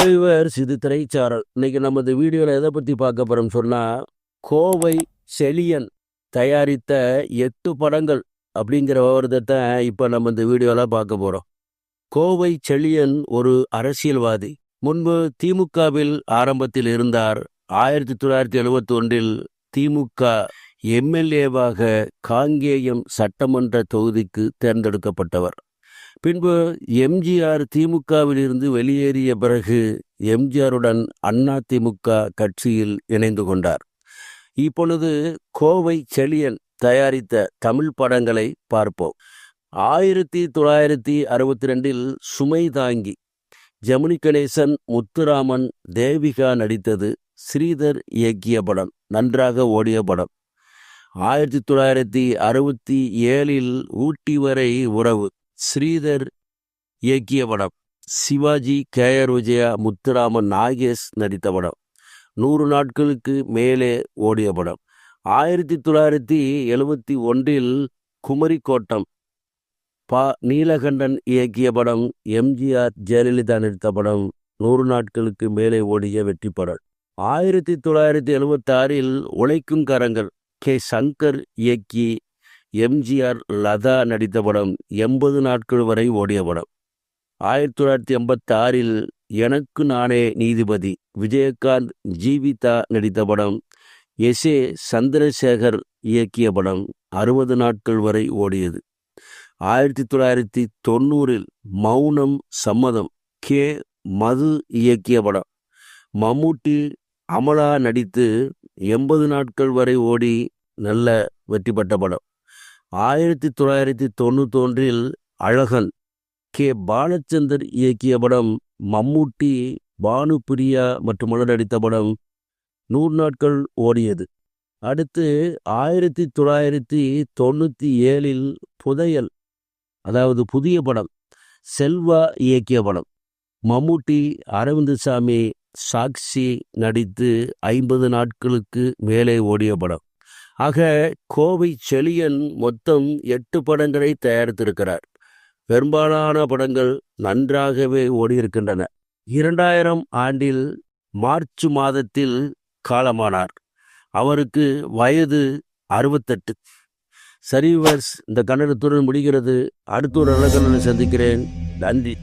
Hello சிறு திரைச்சாரல். இன்னைக்கு நமது வீடியோவில் எதை பற்றி பார்க்க போகிறோம் சொன்னால் கோவை செலியன் தயாரித்த எட்டு படங்கள் அப்படிங்கிற விவரத்தை இப்போ நம்ம இந்த வீடியோவில் பார்க்க போகிறோம் கோவை செழியன் ஒரு அரசியல்வாதி. முன்பு திமுகவில் ஆரம்பத்தில் இருந்தார். ஆயிரத்தி தொள்ளாயிரத்தி எழுபத்தி ஒன்றில் திமுக எம்எல்ஏவாக காங்கேயம் சட்டமன்ற தொகுதிக்கு தேர்ந்தெடுக்கப்பட்டவர். பின்பு எம்ஜிஆர் திமுகவிலிருந்து வெளியேறிய பிறகு எம்ஜிஆருடன் அண்ணா திமுக கட்சியில் இணைந்து கொண்டார். இப்பொழுது கோவை செழியன் தயாரித்த தமிழ் படங்களை பார்ப்போம். ஆயிரத்தி தொள்ளாயிரத்தி அறுபத்தி ரெண்டில் சுமை தாங்கி ஜெமினி கணேசன் முத்துராமன் தேவிகா நடித்தது ஸ்ரீதர் இயக்கிய படம் நன்றாக ஓடிய படம். ஆயிரத்தி தொள்ளாயிரத்தி அறுபத்தி ஏழில் ஊட்டி வரை உறவு. ஸ்ரீதர் இயக்கிய படம். சிவாஜி கே. ஆர். விஜயா முத்துராமன் நாகேஷ் நடித்த படம். நூறு நாட்களுக்கு மேலே ஓடிய படம். ஆயிரத்தி தொள்ளாயிரத்தி எழுபத்தி ஒன்றில் குமரிக்கோட்டம் பா. நீலகண்டன் இயக்கிய படம் எம்ஜிஆர் ஜெயலலிதா நடித்த படம் நூறு நாட்களுக்கு மேலே ஓடிய வெற்றி படம். ஆயிரத்தி தொள்ளாயிரத்தி எழுபத்தாறில் உழைக்கும் கரங்கள் கே. சங்கர் இயக்கி எம்ஜிஆர் லதா நடித்த படம் எண்பது நாட்கள் வரை ஓடிய படம். ஆயிரத்தி தொள்ளாயிரத்தி எண்பத்தி ஆறில் எனக்கு நானே நீதிபதி விஜயகாந்த் ஜீவிதா நடித்த படம் எஸ் ஏ சந்திரசேகர் இயக்கிய படம் அறுபது நாட்கள் வரை ஓடியது. ஆயிரத்தி தொள்ளாயிரத்தி தொண்ணூறில் மௌனம் சம்மதம் கே மது இயக்கிய படம். மம்முட்டி அமலா நடித்து எண்பது நாட்கள் வரை ஓடி நல்ல வெற்றி பெற்ற படம். ஆயிரத்தி தொள்ளாயிரத்தி தொண்ணூத்தொன்றில் அழகன் கே. பாலச்சந்தர் இயக்கிய படம் மம்முட்டி பானுபிரியா மற்றும் நடித்த படம் நூறு நாட்கள் ஓடியது. அடுத்து ஆயிரத்தி தொள்ளாயிரத்தி தொண்ணூற்றி ஏழில் புதையல் அதாவது புதிய படம் செல்வா இயக்கிய படம். மம்முட்டி அரவிந்தசாமி சாக்ஷி நடித்து ஐம்பது நாட்களுக்கு மேலே ஓடிய படம். ஆக கோவை செழியன் மொத்தம் எட்டு படங்களை தயாரித்திருக்கிறார். பெரும்பாலான படங்கள் நன்றாகவே ஓடியிருக்கின்றன. இரண்டாயிரம் ஆண்டில் மார்ச் மாதத்தில் காலமானார். அவருக்கு வயது அறுபத்தெட்டு. சரிவர்ஸ் இந்த கன்னடத்துடன் முடிகிறது. அடுத்த ஒரு நல்ல கண்ணனை சந்திக்கிறேன். நன்றி.